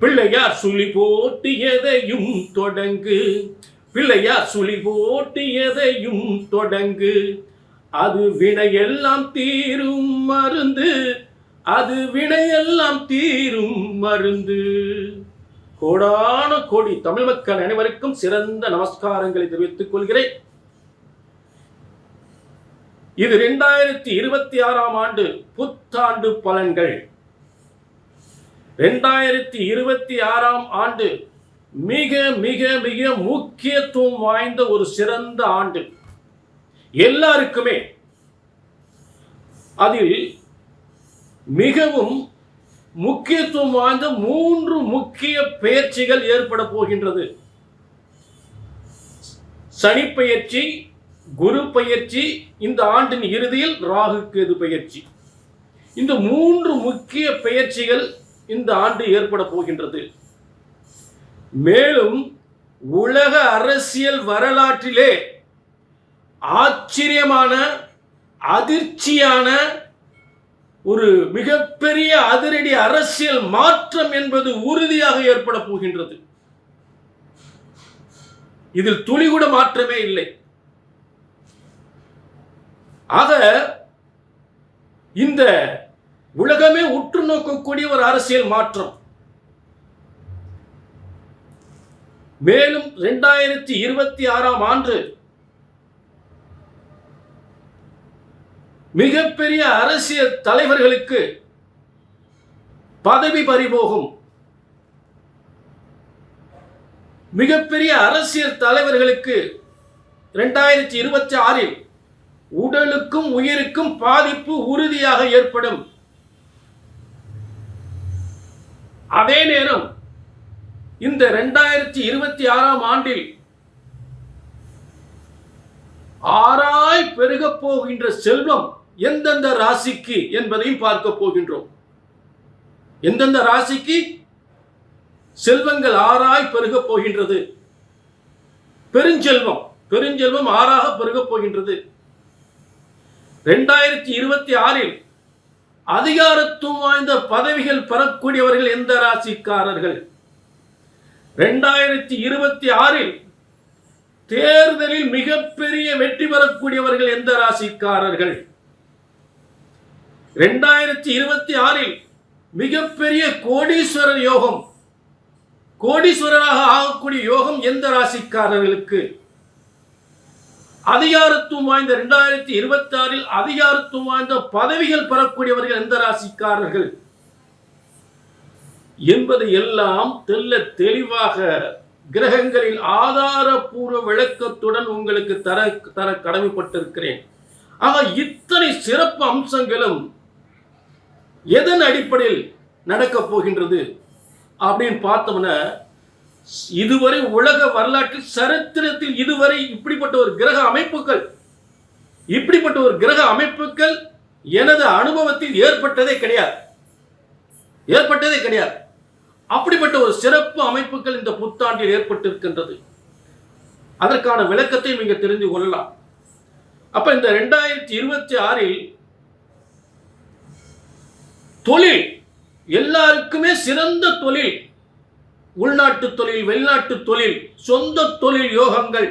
பிள்ளையார் சுழி போட்டு எதையும் தொடங்கு. பிள்ளையார் சுழி போட்டு எதையும் தொடங்கு. அது வினையெல்லாம் தீரும் மருந்து. அது வினையெல்லாம் தீரும் மருந்து. கோடான கோடி தமிழ் மக்கள் அனைவருக்கும் சிறந்த நமஸ்காரங்களை தெரிவித்துக் கொள்கிறேன். இது இரண்டாயிரத்தி இருபத்தி ஆறாம் ஆண்டு புத்தாண்டு பலன்கள். ரெண்டாயிரத்தி இருபத்தி ஆறாம் ஆண்டு மிக மிக மிக முக்கியத்துவம் வாய்ந்த ஒரு சிறந்த ஆண்டு. எல்லாருக்குமே அதில் மிகவும் முக்கியத்துவம் வாய்ந்த மூன்று முக்கிய பயிற்சிகள் ஏற்பட போகின்றது. சனி பயிற்சி குரு பயிற்சி இந்த ஆண்டின் இறுதியில் ராகு கேது பயிற்சி. இந்த மூன்று முக்கிய பயிற்சிகள் இந்த ஆண்டு ஏற்பட போகின்றது. மேலும் உலக அரசியல் வரலாற்றிலே ஆச்சரியமான அதிர்ச்சியான ஒரு மிகப்பெரிய அதிரடி அரசியல் மாற்றம் என்பது உறுதியாக ஏற்பட போகின்றது. இதில் துளி கூட மாற்றமே இல்லை. ஆக இந்த உலகமே உற்று நோக்கக்கூடிய ஒரு அரசியல் மாற்றம். மேலும் இரண்டாயிரத்தி இருபத்தி ஆறாம் ஆண்டு மிகப்பெரிய அரசியல் தலைவர்களுக்கு பதவி பறிபோகும். மிகப்பெரிய அரசியல் தலைவர்களுக்கு இரண்டாயிரத்தி இருபத்தி ஆறில் உடலுக்கும் உயிருக்கும் பாதிப்பு உறுதியாக ஏற்படும். அதே நேரம் இந்த ரெண்டாயிரத்தி இருபத்தி ஆறாம் ஆண்டில் ஆறாய் பெருகப் போகின்ற செல்வம் எந்தெந்த ராசிக்கு என்பதையும் பார்க்க போகின்றோம். எந்தெந்த ராசிக்கு செல்வங்கள் ஆறாய் பெருகப் போகின்றது? பெருஞ்செல்வம் பெருஞ்செல்வம் ஆறாக பெருகப் போகின்றது. ரெண்டாயிரத்தி இருபத்தி ஆறில் அதிகாரத்துவம் வாய்ந்த பதவிகள் பெறக்கூடியவர்கள் எந்த ராசிக்காரர்கள்? ரெண்டாயிரத்தி இருபத்தி ஆறில் தேர்தலில் மிகப்பெரிய வெற்றி பெறக்கூடியவர்கள் எந்த ராசிக்காரர்கள்? ரெண்டாயிரத்தி இருபத்தி ஆறில் மிகப்பெரிய கோடீஸ்வரர் யோகம் கோடீஸ்வரராக ஆகக்கூடிய யோகம் எந்த ராசிக்காரர்களுக்கு? அதிகாரத்துவம் வாய்ந்த இரண்டாயிரத்தி இருபத்தி ஆறில் அதிகாரத்துவம் வாய்ந்த பதவிகள் பெறக்கூடியவர்கள் எந்த ராசிக்காரர்கள்? என்பது எல்லாம் தெல்ல தெளிவாக கிரகங்களின் ஆதாரபூர்வ விளக்கத்துடன் உங்களுக்கு தர தர கடமைப்பட்டிருக்கிறேன். ஆக இத்தனை சிறப்பு அம்சங்களும் எதன் அடிப்படையில் நடக்கப் போகின்றது? அப்படின்னு பார்த்தோம்னா இதுவரை உலக வரலாற்றில் சரித்திரத்தில் இதுவரை இப்படிப்பட்ட ஒரு கிரக அமைப்புகள் இப்படிப்பட்ட ஒரு கிரக அமைப்புகள் எனது அனுபவத்தில் ஏற்பட்டதே கிடையாது. ஏற்பட்டதே கிடையாது. அப்படிப்பட்ட ஒரு சிறப்பு அமைப்புகள் இந்த புத்தாண்டில் ஏற்பட்டிருக்கின்றது. அதற்கான விளக்கத்தை நீங்கள் தெரிந்து கொள்ளலாம். அப்ப இந்த ரெண்டாயிரத்தி இருபத்தி ஆறில் தொழில் எல்லாருக்குமே சிறந்த தொழில் உள்நாட்டு தொழில் வெளிநாட்டு தொழில் சொந்த தொழில் யோகங்கள்.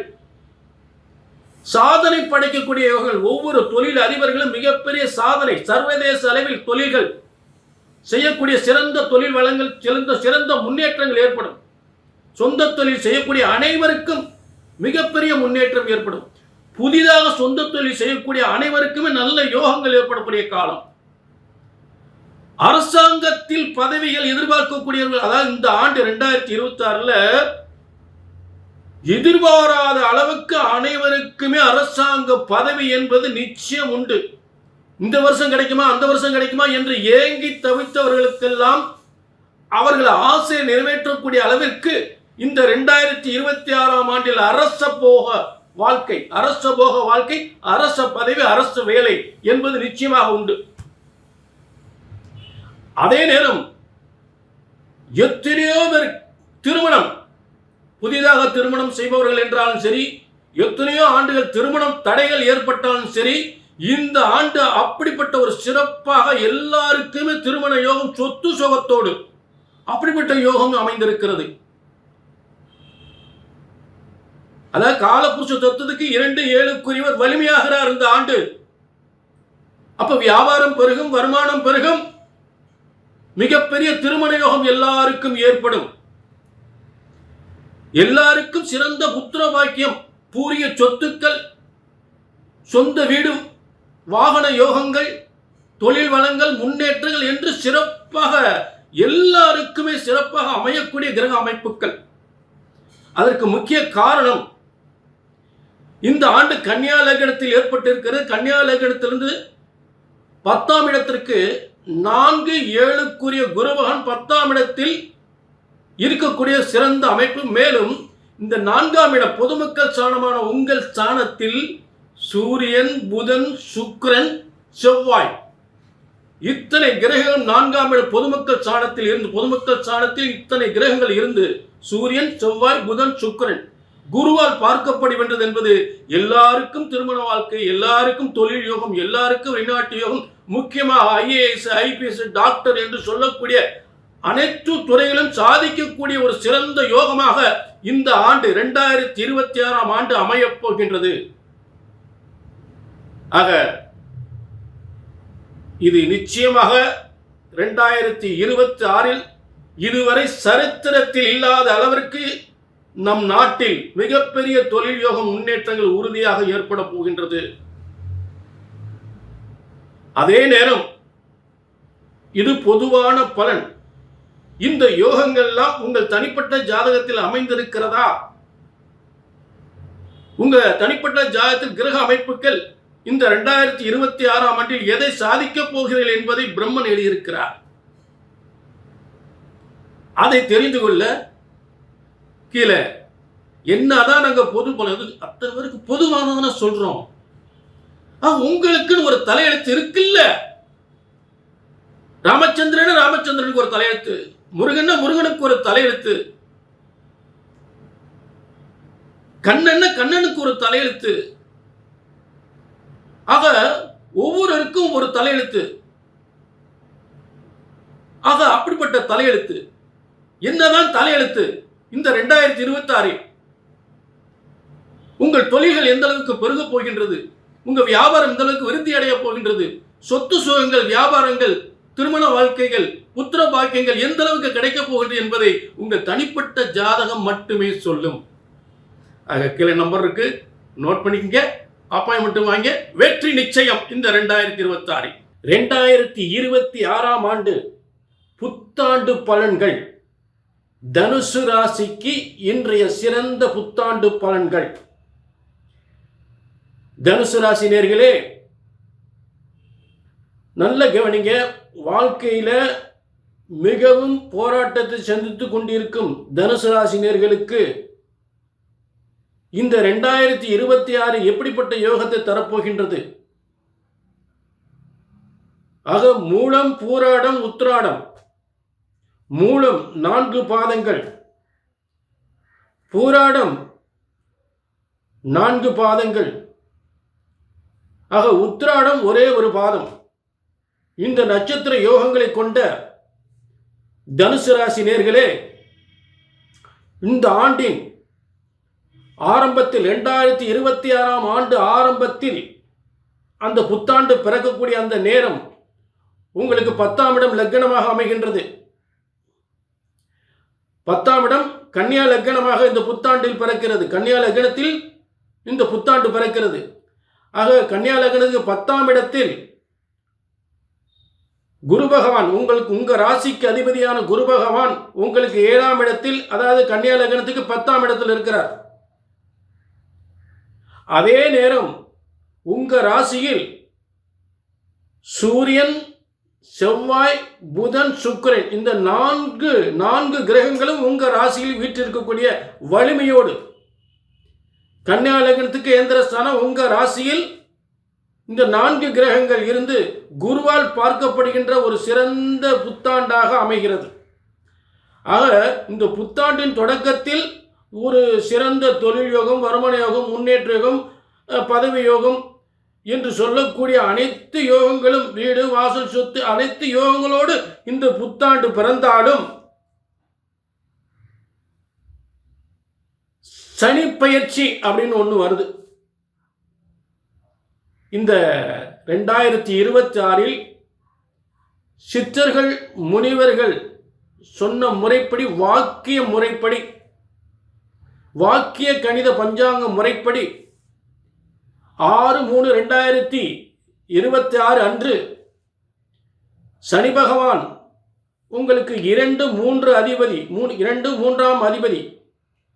சாதனை படைக்கக்கூடிய யோகங்கள். ஒவ்வொரு தொழில் அதிபர்களும் மிகப்பெரிய சாதனை சர்வதேச அளவில் தொழில்கள். செய்யக்கூடிய சிறந்த தொழில் வளங்கள் சிறந்த சிறந்த முன்னேற்றங்கள் ஏற்படும். சொந்த தொழில் செய்யக்கூடிய அனைவருக்கும் மிகப்பெரிய முன்னேற்றம் ஏற்படும். புதிதாக சொந்த தொழில் செய்யக்கூடிய அனைவருக்குமே நல்ல யோகங்கள் ஏற்படக்கூடிய காலம். அரசாங்கத்தில் பதவிகள் எதிர்பார்க்கக்கூடியவர்கள் அதாவது இந்த ஆண்டு ரெண்டாயிரத்தி இருபத்தி ஆறுல எதிர்பாராத அளவுக்கு அனைவருக்குமே அரசாங்க பதவி என்பது நிச்சயம் உண்டு. இந்த வருஷம் கிடைக்குமா அந்த வருஷம் கிடைக்குமா என்று ஏங்கி தவித்தவர்களுக்கெல்லாம் அவர்கள் ஆசையை நிறைவேற்றக்கூடிய அளவிற்கு இந்த ரெண்டாயிரத்தி இருபத்தி ஆறாம் ஆண்டில் அரச போக வாழ்க்கை அரச போக வாழ்க்கை அரச பதவி அரசு வேலை என்பது நிச்சயமாக உண்டு. அதே நேரம் எத்தனையோ பேர் திருமணம் புதிதாக திருமணம் செய்பவர்கள் என்றாலும் சரி எத்தனையோ ஆண்டுகள் திருமணம் தடைகள் ஏற்பட்டாலும் சரி இந்த ஆண்டு அப்படிப்பட்ட ஒரு சிறப்பாக எல்லாருக்குமே திருமண யோகம் சொத்து சுகத்தோடு அப்படிப்பட்ட யோகம் அமைந்திருக்கிறது. அதாவது காலபுருஷ தத்துவத்துக்கு இரண்டு ஏழுக்குரியவர் வலிமையாகிறார் இந்த ஆண்டு. அப்ப வியாபாரம் பெருகும் வருமானம் பெருகும் மிகப்பெரிய திருமண யோகம் எல்லாருக்கும் ஏற்படும். எல்லாருக்கும் சிறந்த புத்திர பாக்கியம் பூரிய சொத்துக்கள் சொந்த வீடு வாகன யோகங்கள் தொழில் வளங்கள் முன்னேற்றங்கள் என்று சிறப்பாக எல்லாருக்குமே சிறப்பாக அமையக்கூடிய கிரக அமைப்புகள் அதற்கு முக்கிய காரணம் இந்த ஆண்டு கன்னியா லக்னத்தில் ஏற்பட்டிருக்கிறது. கன்னியா லக்னத்திலிருந்து பத்தாம் இடத்திற்கு நான்கு ஏழுக்குரிய குருபகன் பத்தாம் இடத்தில் இருக்கக்கூடிய சிறந்த அமைப்பு. மேலும் இந்த நான்காம் இட பொதுமக்கள் ஸ்தானமான உங்கள் ஸ்தானத்தில் சூரியன் புதன் சுக்ரன் செவ்வாய் இத்தனை கிரகங்கள் நான்காம் இட பொதுமக்கள் ஸ்தானத்தில் இருந்து பொதுமக்கள் ஸ்தானத்தில் இத்தனை கிரகங்கள் இருந்து சூரியன் செவ்வாய் புதன் சுக்ரன் குருவால் பார்க்கப்படுகின்றது என்பது எல்லாருக்கும் திருமண வாழ்க்கை எல்லாருக்கும் தொழில் யோகம் எல்லாருக்கும் வெளிநாட்டு யோகம் முக்கியமாக ஐஏஎஸ் ஐபிஎஸ் டாக்டர் என்று சொல்லக்கூடிய அனைத்து துறைகளும் சாதிக்கக்கூடிய ஒரு சிறந்த யோகமாக இந்த ஆண்டு இரண்டாயிரத்தி இருபத்தி ஆறாம் ஆண்டு அமையப் போகின்றது. ஆக இது நிச்சயமாக இரண்டாயிரத்தி இருபத்தி ஆறில் இதுவரை சரித்திரத்தில் இல்லாத அளவிற்கு நம் நாட்டில் மிகப்பெரிய தொழில் யோகம் முன்னேற்றங்கள் உறுதியாக ஏற்பட போகின்றது. அதே நேரம் இது பொதுவான பலன். இந்த யோகங்கள்லாம் உங்கள் தனிப்பட்ட ஜாதகத்தில் அமைந்திருக்கிறதா? உங்க தனிப்பட்ட ஜாதகத்தில் கிரக அமைப்புகள் இந்த இரண்டாயிரத்தி இருபத்தி ஆறாம் ஆண்டில் எதை சாதிக்கப் போகிறீர்கள் என்பதை பிரம்மன் எழுதியிருக்கிறார். அதை தெரிந்து கொள்ள கீழே என்னதான் நாங்கள் பொது பலன் அத்தனை பேருக்கு பொதுவானதான சொல்றோம். உங்களுக்குன்னு ஒரு தலையெழுத்து இருக்குல்ல? ராமச்சந்திரன் ராமச்சந்திரனுக்கு ஒரு தலையெழுத்து. முருகன் முருகனுக்கு ஒரு தலையெழுத்து. கண்ணன்னா கண்ணனுக்கு ஒரு தலையெழுத்து. ஆக ஒவ்வொருவருக்கும் ஒரு தலையெழுத்து. ஆக அப்படிப்பட்ட தலையெழுத்து. என்னதான் தலையெழுத்து? இந்த ரெண்டாயிரத்தி இருபத்தி ஆறில் உங்கள் தொழில்கள் எந்த அளவுக்கு பெருகப் போகின்றது? உங்க வியாபாரம் இந்த அளவுக்கு விருத்தி அடைய போகின்றது. சொத்து சுகங்கள் வியாபாரங்கள் திருமண வாழ்க்கைகள் புத்திர பாக்கியங்கள் எந்த அளவுக்கு கிடைக்கப் போகின்றது என்பதை உங்கள் தனிப்பட்ட ஜாதகம் மட்டுமே சொல்லும். ஆக கீழே நம்பர் இருக்கு. நோட் பண்ணிக்கங்க. அப்பாயின்மெண்ட் வாங்க. வெற்றி நிச்சயம் இந்த ரெண்டாயிரத்தி இருபத்தி ஆறு ரெண்டாயிரத்தி இருபத்தி ஆறாம் ஆண்டு புத்தாண்டு பலன்கள். தனுசு ராசிக்கு இன்றைய சிறந்த புத்தாண்டு பலன்கள். தனுசு ராசி நேர்களே நல்ல கவனிங்க. வாழ்க்கையில மிகவும் போராட்டத்தை சந்தித்துக் கொண்டிருக்கும் தனுசு ராசி நேர்களுக்கு இந்த ரெண்டாயிரத்தி இருபத்தி ஆறு எப்படிப்பட்ட யோகத்தை தரப்போகின்றது? ஆக மூலம் பூராடம் உத்ராடம் மூலம் நான்கு பாதங்கள். பூராடம் நான்கு பாதங்கள். ஆக உத்ராடம் ஒரே ஒரு பாதம். இந்த நட்சத்திர யோகங்களை கொண்ட தனுசு ராசி நேர்களே இந்த ஆண்டின் ஆரம்பத்தில் ரெண்டாயிரத்தி இருபத்தி ஆறாம் ஆண்டு ஆரம்பத்தில் அந்த புத்தாண்டு பிறக்கக்கூடிய அந்த நேரம் உங்களுக்கு பத்தாம் இடம் லக்னமாக அமைகின்றது. பத்தாம் இடம் கன்னியா லக்னமாக இந்த புத்தாண்டில் பிறக்கிறது. கன்னியா லக்னத்தில் இந்த புத்தாண்டு பிறக்கிறது. ஆக கன்னியா லக்னத்துக்கு பத்தாம் இடத்தில் குரு பகவான் உங்களுக்கு உங்க ராசிக்கு அதிபதியான குரு பகவான் உங்களுக்கு ஏழாம் இடத்தில் அதாவது கன்னியா லக்னத்துக்கு பத்தாம் இடத்தில் இருக்கிறார். அதே நேரம் உங்க ராசியில் சூரியன் செவ்வாய் புதன் சுக்கிரன் இந்த நான்கு நான்கு கிரகங்களும் உங்க ராசியில் வீற்றிருக்கக்கூடிய வலிமையோடு கன்னியா லக்னத்துக்கு ஏந்திரஸ்தானம் உங்க ராசியில் இந்த நான்கு கிரகங்கள் இருந்து குருவால் பார்க்கப்படுகின்ற ஒரு சிறந்த புத்தாண்டாக அமைகிறது. ஆக இந்த புத்தாண்டின் தொடக்கத்தில் ஒரு சிறந்த தொழில் யோகம் வருமான யோகம் முன்னேற்ற யோகம் பதவி யோகம் என்று சொல்லக்கூடிய அனைத்து யோகங்களும் வீடு வாசல் சொத்து அனைத்து யோகங்களோடு இந்த புத்தாண்டு பிறந்தாலும் சனி பயிற்சி அப்படின்னு ஒன்று வருது. இந்த ரெண்டாயிரத்தி இருபத்தி ஆறில் சித்தர்கள் முனிவர்கள் சொன்ன முறைப்படி வாக்கிய முறைப்படி வாக்கிய கணித பஞ்சாங்க முறைப்படி ஆறு மூணு ரெண்டாயிரத்தி இருபத்தி ஆறு அன்று சனி பகவான் உங்களுக்கு இரண்டு மூன்று அதிபதி மூணு இரண்டு மூன்றாம் அதிபதி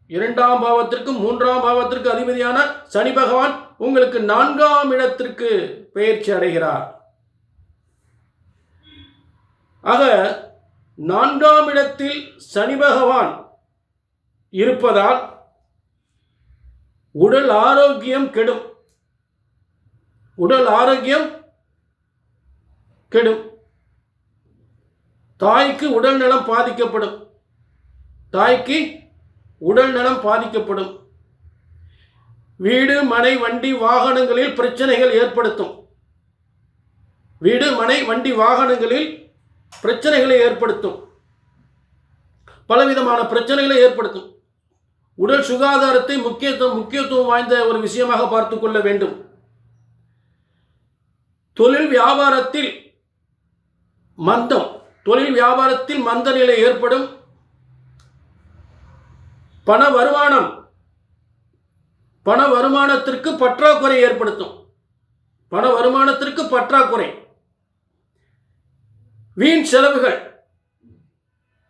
இரண்டாம் பாவத்திற்கும் மூன்றாம் பாவத்திற்கு அதிபதியான சனி பகவான் உங்களுக்கு நான்காம் இடத்திற்கு பெயர்ச்சி அடைகிறார். ஆக நான்காம் இடத்தில் சனி பகவான் இருப்பதால் உடல் ஆரோக்கியம் கெடும். உடல் ஆரோக்கியம் கெடும். தாய்க்கு உடல் நலம் பாதிக்கப்படும். தாய்க்கு உடல் நலம் பாதிக்கப்படும். வீடு மனை வண்டி வாகனங்களில் பிரச்சனைகள் ஏற்படுத்தும். வீடு மனை வண்டி வாகனங்களில் பிரச்சனைகளை ஏற்படுத்தும். பலவிதமான பிரச்சனைகளை ஏற்படுத்தும். உடல் சுகாதாரத்தை முக்கியத்துவம் முக்கியத்துவம் வாய்ந்த ஒரு விஷயமாக பார்த்து கொள்ள வேண்டும். தொழில் வியாபாரத்தில் மந்தம். தொழில் வியாபாரத்தில் மந்த நிலை ஏற்படும். பண வருமானம் பண வருமானத்திற்கு பற்றாக்குறை ஏற்படுத்தும். பண வருமானத்திற்கு பற்றாக்குறை. வீண் செலவுகள்.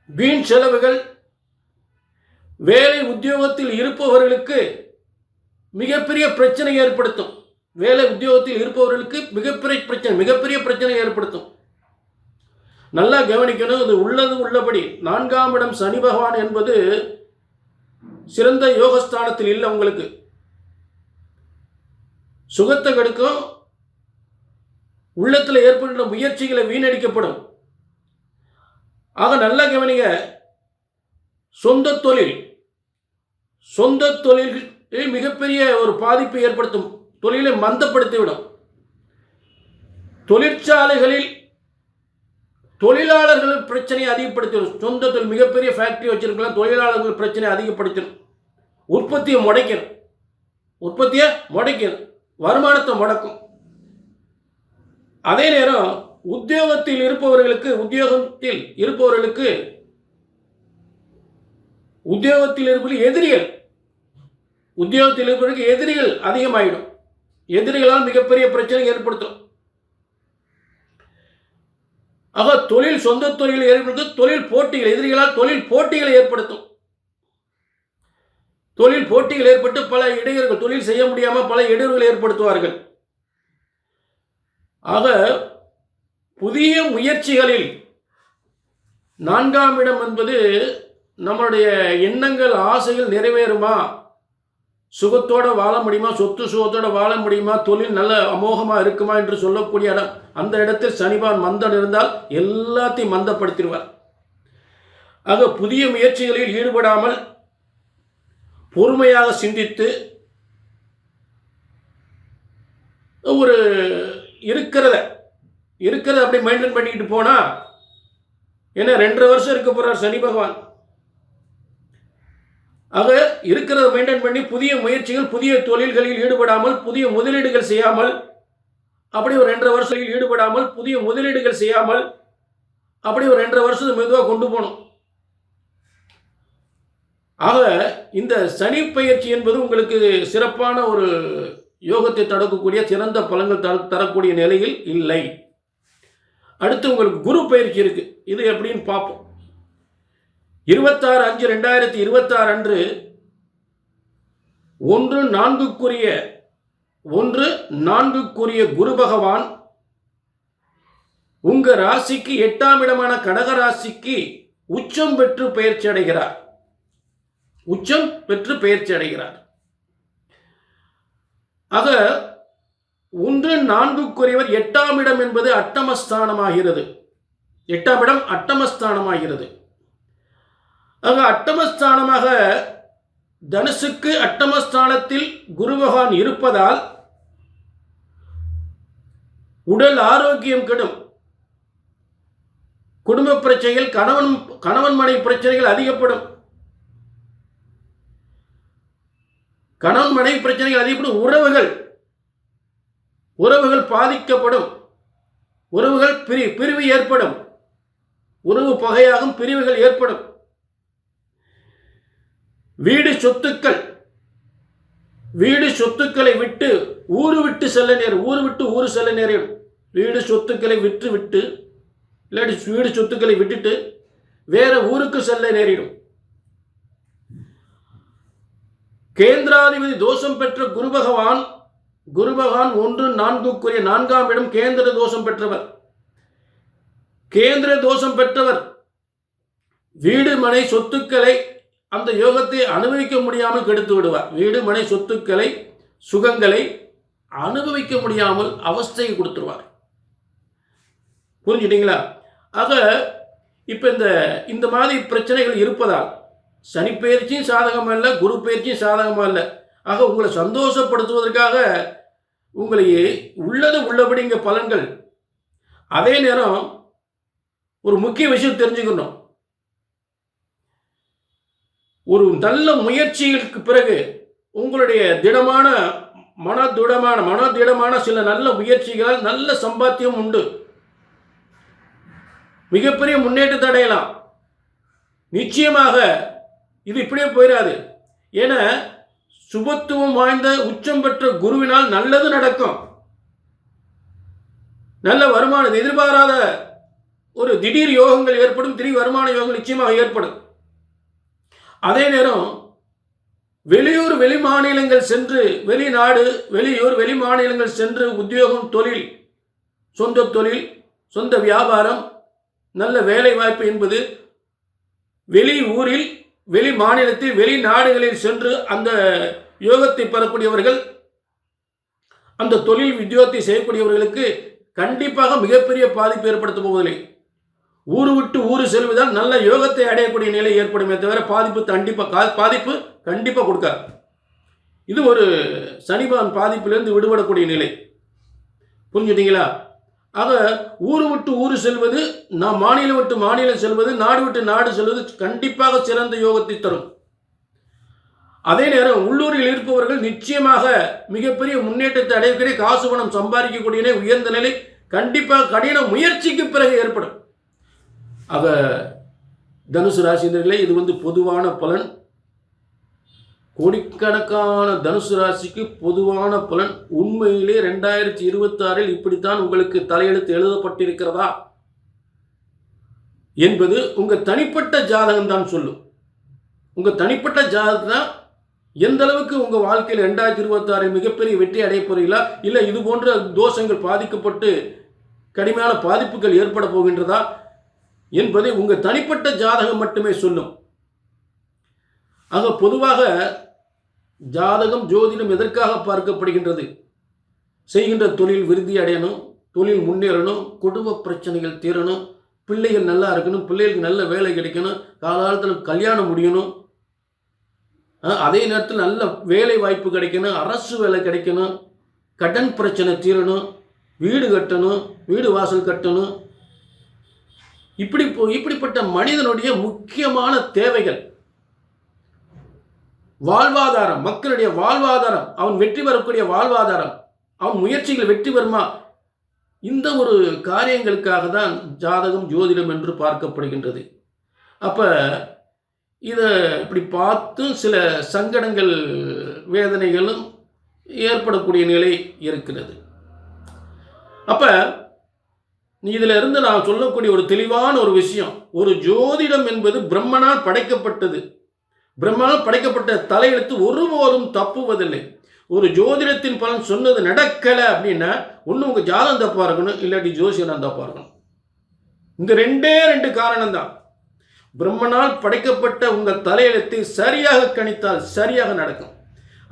வீண் செலவுகள். வேலை உத்தியோகத்தில் இருப்பவர்களுக்கு மிகப்பெரிய பிரச்சனை ஏற்படுத்தும். வேலை உத்தியோகத்தில் இருப்பவர்களுக்கு மிகப்பெரிய பிரச்சனை மிகப்பெரிய பிரச்சனை ஏற்படுத்தும். நல்லா கவனிக்கணும் இது உள்ளது உள்ளபடி. நான்காம் இடம் சனி பகவான் என்பது சிறந்த யோகஸ்தானத்தில் இல்லை உங்களுக்கு. சுகத்தை கெடுக்கும் உள்ளத்தில் ஏற்படுகிற முயற்சிகளை வீணடிக்கப்படும். ஆக நல்ல கவனிங்க சொந்த தொழில் சொந்த தொழில் மிகப்பெரிய ஒரு பாதிப்பை ஏற்படுத்தும். தொழிலை மந்தப்படுத்திவிடும். தொழிற்சாலைகளில் தொழிலாளர்கள் பிரச்சனையை அதிகப்படுத்திடும் சொந்த தொழில் மிகப்பெரிய ஃபேக்டரி வச்சிருக்கலாம் தொழிலாளர்கள் பிரச்சனையை அதிகப்படுத்திடும் உற்பத்தியை முடைக்கணும். உற்பத்தியை முடைக்கணும். வருமானத்தை முடக்கும். அதே நேரம் உத்தியோகத்தில் இருப்பவர்களுக்கு உத்தியோகத்தில் இருப்பவர்களுக்கு உத்தியோகத்தில் இருப்பது எதிரிகள் உத்தியோகத்தில் இருப்பவர்களுக்கு எதிரிகள் அதிகமாயிடும். எதிரிகளால் மிகப்பெரிய பிரச்சனை ஏற்படுத்தும் ஆக தொழில் சொந்த தொழில் ஏற்படுத்தும் தொழில் போட்டிகள் எதிரிகளால் தொழில் போட்டிகளை ஏற்படுத்தும். தொழில் போட்டிகள் ஏற்பட்டு பல இடையூறுகள் தொழில் செய்ய முடியாமல் பல இடையூறுகளை ஏற்படுத்துவார்கள். ஆக புதிய முயற்சிகளில் நான்காம் இடம் என்பது நம்மளுடைய எண்ணங்கள் ஆசைகள் நிறைவேறுமா? சுகத்தோட வாழ முடியுமா? சொத்து சுகத்தோடு வாழ முடியுமா? தொழில் நல்ல அமோகமாக இருக்குமா என்று சொல்லக்கூடிய இடம். அந்த இடத்தில் சனிபான் மந்தன் இருந்தால் எல்லாத்தையும் மந்தப்படுத்திடுவார். ஆக புதிய முயற்சிகளில் ஈடுபடாமல் பொறுமையாக சிந்தித்து ஒரு இருக்கிறத இருக்கிறத அப்படி மெயின்டைன் பண்ணிக்கிட்டு போனால் ஏன்னா ரெண்டரை வருஷம் இருக்க போகிறார் சனி பகவான். ஆக இருக்கிறத மெயின்டைன் பண்ணி புதிய முயற்சிகள் புதிய தொழில்களில் ஈடுபடாமல் புதிய முதலீடுகள் செய்யாமல் அப்படி ஒரு ரெண்டரை வருஷத்தில் ஈடுபடாமல் புதிய முதலீடுகள் செய்யாமல் அப்படி ஒரு ரெண்டரை வருஷத்துக்கு மெதுவாக கொண்டு போகணும். ஆக இந்த சனி பயிற்சி என்பது உங்களுக்கு சிறப்பான ஒரு யோகத்தை தடுக்கக்கூடிய சிறந்த பலன்கள் தர தரக்கூடிய நிலையில் இல்லை. அடுத்து உங்களுக்கு குரு பயிற்சி இருக்குது இது எப்படின்னு பார்ப்போம். இருபத்தாறு அஞ்சு ரெண்டாயிரத்தி இருபத்தாறு அன்று ஒன்று நான்குக்குரிய ஒன்று நான்குக்குரிய குரு பகவான் உங்க ராசிக்கு எட்டாம் இடமான கடக ராசிக்கு உச்சம் பெற்று பயிற்சி அடைகிறார். உச்சம் பெற்று பயிற்சி அடைகிறார். ஆக ஒன்று நான்குக்குரியவர் எட்டாம் இடம் என்பது அட்டமஸ்தானமாகிறது. எட்டாம் இடம் அட்டமஸ்தானமாகிறது. ஆக அட்டமஸ்தானமாக தனுசுக்கு அட்டமஸ்தானத்தில் குரு பகவான் இருப்பதால் உடல் ஆரோக்கியம் கெடும். குடும்ப பிரச்சனைகள் கணவன் கணவன் மனை பிரச்சனைகள் அதிகப்படும். கணவன் மனை பிரச்சனைகள் அதிகப்படும். உறவுகள் உறவுகள் பாதிக்கப்படும். உறவுகள் பிரி பிரிவு ஏற்படும். உறவு பகையாகும் பிரிவுகள் ஏற்படும். வீடு சொத்துக்கள். வீடு சொத்துக்களை விட்டு ஊரு விட்டு செல்ல நேரம் ஊரு விட்டு ஊரு செல்ல நேரம் வீடு சொத்துக்களை விற்று விட்டு இல்லாட்டி வீடு சொத்துக்களை விட்டுட்டு வேற ஊருக்கு செல்ல நேரிடும். கேந்திராதிபதி தோஷம் பெற்ற குரு பகவான் குரு பகவான் ஒன்று நான்குக்குரிய நான்காம் இடம் கேந்திர தோஷம் பெற்றவர். கேந்திர தோஷம் பெற்றவர். வீடு மனை சொத்துக்களை அந்த யோகத்தை அனுபவிக்க முடியாமல் கெடுத்து விடுவார். வீடு மனை சொத்துக்களை சுகங்களை அனுபவிக்க முடியாமல் அவஸ்தையை கொடுத்துருவார். புரிஞ்சுட்டீங்களா? ஆக இப்போ இந்த இந்த மாதிரி பிரச்சனைகள் இருப்பதால் சனி பயிற்சியும் சாதகமாக இல்லை குரு பயிற்சியும் சாதகமாக இல்லை ஆக உங்களை சந்தோஷப்படுத்துவதற்காக உங்களை உள்ளது உள்ளபடிங்க பலன்கள். அதே நேரம் ஒரு முக்கிய விஷயம் தெரிஞ்சுக்கணும். ஒரு நல்ல முயற்சிகளுக்கு பிறகு உங்களுடைய திடமான மன மனதிடமான மன திடமான சில நல்ல முயற்சிகளால் நல்ல சம்பாத்தியம் உண்டு. மிகப்பெரிய முன்னேற்றத்தை அடையலாம். நிச்சயமாக இது இப்படியே போயிடாது ஏன்னா சுபத்துவம் வாய்ந்த உச்சம் பெற்ற குருவினால் நல்லது நடக்கும். நல்ல வருமானம் எதிர்பாராத ஒரு திடீர் யோகங்கள் ஏற்படும் திடீர் வருமான யோகங்கள் நிச்சயமாக ஏற்படும். அதே நேரம் வெளியூர் வெளி மாநிலங்கள் சென்று வெளிநாடு வெளியூர் வெளி மாநிலங்கள் சென்று உத்தியோகம் தொழில் சொந்த தொழில் சொந்த வியாபாரம் நல்ல வேலை வாய்ப்பு என்பது வெளி ஊரில் வெளி மாநிலத்தில் வெளிநாடுகளில் சென்று அந்த யோகத்தை பெறக்கூடியவர்கள் அந்த தொழில் உத்தியோகத்தை செய்யக்கூடியவர்களுக்கு கண்டிப்பாக மிகப்பெரிய பாதிப்பு ஏற்படுத்தப் போவதில்லை. ஊரு விட்டு ஊர் செல்வதால் நல்ல யோகத்தை அடையக்கூடிய நிலை ஏற்படுமே தவிர பாதிப்பு கண்டிப்பாக பாதிப்பு கண்டிப்பாக கொடுக்காது. இது ஒரு சனிபான் பாதிப்பிலிருந்து விடுபடக்கூடிய நிலை. புரிஞ்சுட்டீங்களா? ஆக ஊர் விட்டு ஊர் செல்வது நான் மாநிலம் விட்டு மாநிலம் செல்வது நாடு விட்டு நாடு செல்வது கண்டிப்பாக சிறந்த யோகத்தை தரும். அதே நேரம் உள்ளூரில் இருப்பவர்கள் நிச்சயமாக மிகப்பெரிய முன்னேற்றத்தை அடையக்கூடிய காசு பணம் சம்பாதிக்கக்கூடிய உயர்ந்த நிலை கண்டிப்பாக கடின முயற்சிக்கு பிறகு ஏற்படும். ஆக தனுசு ராசினர்களே இது வந்து பொதுவான பலன். கோடிக்கணக்கான தனுசு ராசிக்கு பொதுவான பலன். உண்மையிலே ரெண்டாயிரத்தி இருபத்தாறில் இப்படித்தான் உங்களுக்கு தலையெழுத்து எழுதப்பட்டிருக்கிறதா என்பது உங்கள் தனிப்பட்ட ஜாதகம் தான் சொல்லும். உங்கள் தனிப்பட்ட ஜாதகம் தான் எந்த அளவுக்கு உங்கள் வாழ்க்கையில் ரெண்டாயிரத்தி இருபத்தாறில் மிகப்பெரிய வெற்றி அடைய போகிறீங்களா இல்லை இது போன்ற தோஷங்கள் பாதிக்கப்பட்டு கடுமையான பாதிப்புகள் ஏற்பட போகின்றதா? என்பதை உங்கள் தனிப்பட்ட ஜாதகம் மட்டுமே சொல்லும். ஆக பொதுவாக ஜாதகம் ஜோதிடம் எதற்காக பார்க்கப்படுகின்றது? செய்கின்ற தொழில் விருதி அடையணும் தொழில் முன்னேறணும் குடும்ப பிரச்சனைகள் தீரணும் பிள்ளைகள் நல்லா இருக்கணும் பிள்ளைகளுக்கு நல்ல வேலை கிடைக்கணும் காலகாலத்தில் கல்யாணம் முடியணும். அதே நேரத்தில் நல்ல வேலை வாய்ப்பு கிடைக்கணும் அரசு வேலை கிடைக்கணும் கடன் பிரச்சனை தீரணும் வீடு கட்டணும் வீடு வாசல் கட்டணும் இப்படி இப்படிப்பட்ட மனிதனுடைய முக்கியமான தேவைகள். வாழ்வாதாரம் மக்களுடைய வாழ்வாதாரம் அவன் வெற்றி பெறக்கூடிய வாழ்வாதாரம் அவன் முயற்சிகள் வெற்றி பெறுமா? இந்த ஒரு காரியங்களுக்காக தான் ஜாதகம் ஜோதிடம் என்று பார்க்கப்படுகின்றது. அப்போ இதை இப்படி பார்த்தும் சில சங்கடங்கள் வேதனைகளும் ஏற்படக்கூடிய நிலை இருக்கிறது. அப்போ நீ இதில் இருந்து நான் சொல்லக்கூடிய ஒரு தெளிவான ஒரு விஷயம் ஒரு ஜோதிடம் என்பது பிரம்மனால் படைக்கப்பட்டது. பிரம்மனால் படைக்கப்பட்ட தலையெழுத்து ஒருபோதும் தப்புவதில்லை. ஒரு ஜோதிடத்தின் பலன் சொன்னது நடக்கலை அப்படின்னா ஒன்று உங்கள் ஜாதகம் தப்பாக இருக்கணும் இல்லாட்டி ஜோசியம் தப்பாக இருக்கணும். இந்த ரெண்டே ரெண்டு காரணம் தான் பிரம்மனால் படைக்கப்பட்ட உங்கள் தலையெழுத்தை சரியாக கணித்தால் சரியாக நடக்கும்.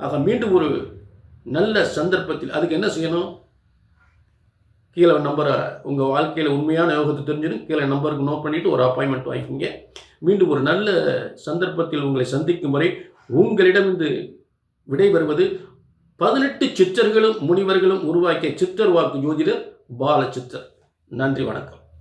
ஆக மீண்டும் ஒரு நல்ல சந்தர்ப்பத்தில் அதுக்கு என்ன செய்யணும்? கீழே நம்பரை உங்கள் வாழ்க்கையில் உண்மையான யோகத்தை தெரிஞ்சுன்னு கீழே நம்பருக்கு நோட் பண்ணிவிட்டு ஒரு அப்பாயின்மெண்ட் வாங்கிக்கிங்க. மீண்டும் ஒரு நல்ல சந்தர்ப்பத்தில் உங்களை சந்திக்கும் வரை உங்களிடமிருந்து விடைபெறுவது பதினெட்டு சித்தர்களும் முனிவர்களும் உருவாக்கிய சித்தர் வாக்கு ஜோதிடர் பாலச்சித்தர். நன்றி வணக்கம்.